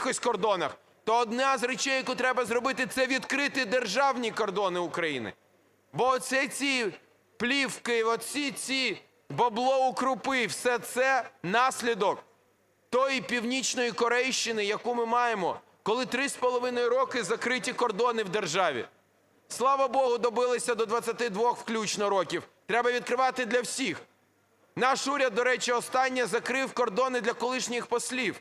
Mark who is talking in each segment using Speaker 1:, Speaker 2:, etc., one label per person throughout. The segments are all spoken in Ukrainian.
Speaker 1: якихось кордонах, то одна з речей, яку треба зробити, це відкрити державні кордони України. Бо оце ці плівки, оці ці бабло у крупи, все це наслідок тої північної Корейщини, яку ми маємо, коли три з половиною роки закриті кордони в державі. Слава Богу, добилися до 22 включно років. Треба відкривати для всіх. Наш уряд, до речі, останнє закрив кордони для колишніх послів.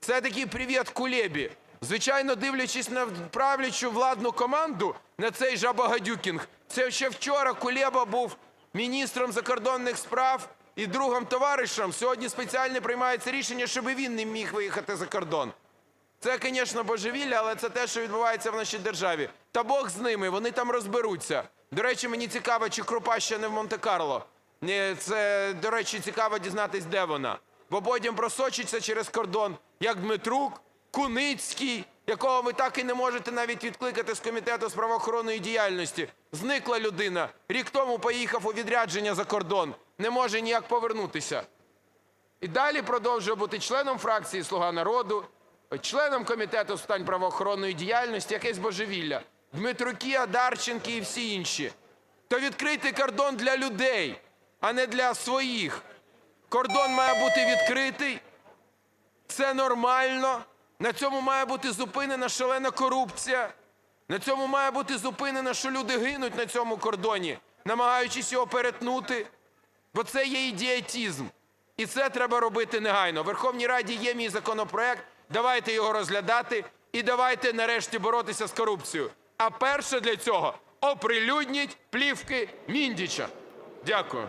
Speaker 1: Це такий привіт Кулебі. Звичайно, дивлячись на правлячу владну команду, на цей жабагадюкінг, це ще вчора Кулеба був міністром закордонних справ і другом товаришем. Сьогодні спеціально приймається рішення, щоб він не міг виїхати за кордон. Це, звісно, божевілля, але це те, що відбувається в нашій державі. Та Бог з ними, вони там розберуться. До речі, мені цікаво, чи Крупа ще не в Монте-Карло. Це, до речі, цікаво дізнатись, де вона. Бо потім просочиться через кордон, як Дмитрук, Куницький, якого ви так і не можете навіть відкликати з комітету з правоохоронної діяльності. Зникла людина. Рік тому поїхав у відрядження за кордон. Не може ніяк повернутися. І далі продовжує бути членом фракції Слуга народу, членом комітету з питань правоохоронної діяльності, якесь божевілля. Дмитруки, Адарченки і всі інші. То відкрити кордон для людей, а не для своїх. Кордон має бути відкритий. Це нормально. На цьому має бути зупинена шалена корупція. На цьому має бути зупинено, що люди гинуть на цьому кордоні, намагаючись його перетнути. Бо це є ідіотизм. І це треба робити негайно. В Верховній Раді є мій законопроект. Давайте його розглядати і давайте нарешті боротися з корупцією. А перше для цього оприлюдніть плівки Міндіча. Дякую.